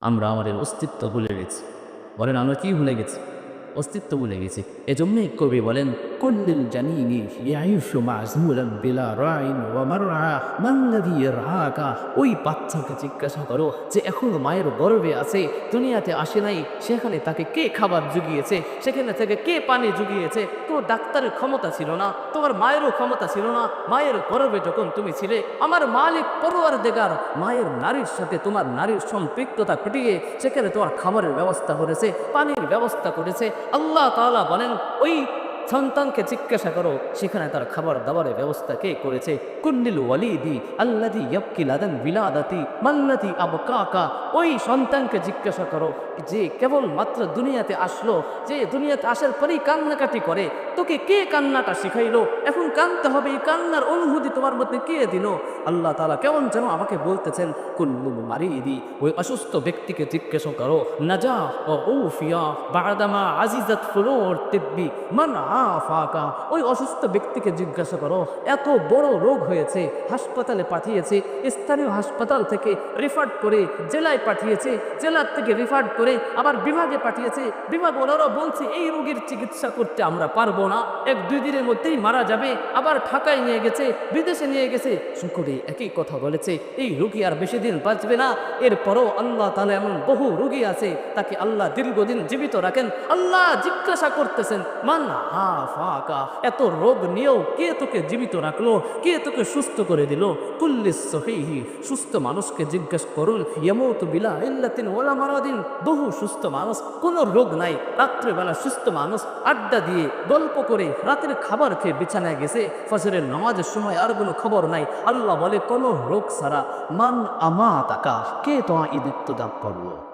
আমরা আমাদের অস্তিত্ব ভুলে গেছি। বলেন, আমরা কি ভুলে গেছি? অস্তিত্ব ভুলে গেছি। এজন্যই কবি বলেন كل الجنين يعيش معزولا بلا راع ومرعى ما الذي يرعاك ওই বাচ্চাকে জিজ্ঞাসা করো যে এখন মায়ের গর্ভে আছে দুনিয়াতে আসে নাই সেখানে তাকে কে খাবার জুগিয়েছে সেখানে থেকে কে পানি জুগিয়েছে তোমার ডাক্তারের ক্ষমতা ছিল না তোমার মায়েরও ক্ষমতা ছিল না মায়ের গর্ভে যখন তুমি ছিলে আমার মালিক পরোয়ার দেগার মায়ের নারীর সাথে তোমার নারীর সম্পৃক্ততা ঘটিয়ে সেখানে তোমার খাবারের ব্যবস্থা করেছে পানির ব্যবস্থা করেছে আল্লাহ তাআলা বলেন ওই সন্তানকে জিজ্ঞাসা করো, সেখানে তার খাবার দাবারের ব্যবস্থা কে করেছে? কুন্নিল ওয়ালিদি আল্লাদি ইয়াবকি লাদান বিলাদাতি মাল্লাদি আবকাকা। ওই সন্তানকে জিজ্ঞাসা করো যে কেবল মাত্র দুনিয়াতে আসলো, যে দুনিয়াতে আসার পরেই কান্নাকাটি করে, তোকে কে কান্নাটা শিখাইলো? এখন কানতে হবে, এই কান্নার অনুভূতি তোমার মধ্যে কে দিল? আল্লাহ তাআলা কেমন যেন আমাকে বলতেছেন, কুল্লু মারিদি ওই অসুস্থ ব্যক্তিকে জিজ্ঞাসা করো নাজা ও উফিয়া বাদামা আজিজাত ফুলোর তিব্বি মান আফাকা? ওই অসুস্থ ব্যক্তিকে জিজ্ঞাসা করো, এত বড় রোগ হয়েছে, হাসপাতালে পাঠিয়েছে, স্থানীয় হাসপাতাল থেকে রেফার্ড করে জেলায় পাঠিয়েছে, জেলার থেকে রেফার্ড করে আবার বিভাগে পাঠিয়েছে। বিভাগ ওনারা বলছে, এই রোগীর চিকিৎসা করতে আমরা পারব না। এক দুই দিনের মধ্যেই মারা যাবে। আবার ঢাকায় নিয়ে গেছে, বিদেশে নিয়ে গেছে। শুকুরে একই কথা বলেছে, এই রোগী আর বেশি দিন বাঁচবে না। এরপরও আল্লাহ তাহলে এমন বহু রোগী আছে, তাকে আল্লাহ দীর্ঘদিন জীবিত রাখেন। আল্লাহ জিজ্ঞাসা করতেছেন, মান হা ফাকা এত রোগ নিয়েও কে তোকে জীবিত রাখল? কে তোকে সুস্থ করে দিল? কুল্লিস সুস্থ মানুষকে জিজ্ঞেস করুন বহু সুস্থ মানুষ, কোনো রোগ নাই। রাত্রেবেলা সুস্থ মানুষ আড্ডা দিয়ে গল্প করে রাতের খাবার খেয়ে বিছানায় গেছে। ফসরের নামাজের সময় আর কোনো খবর নাই। আল্লাহ বলে, কোনো রোগ সারা মান আমা তাকা কে তোমায় ইদিত্ব দান করল?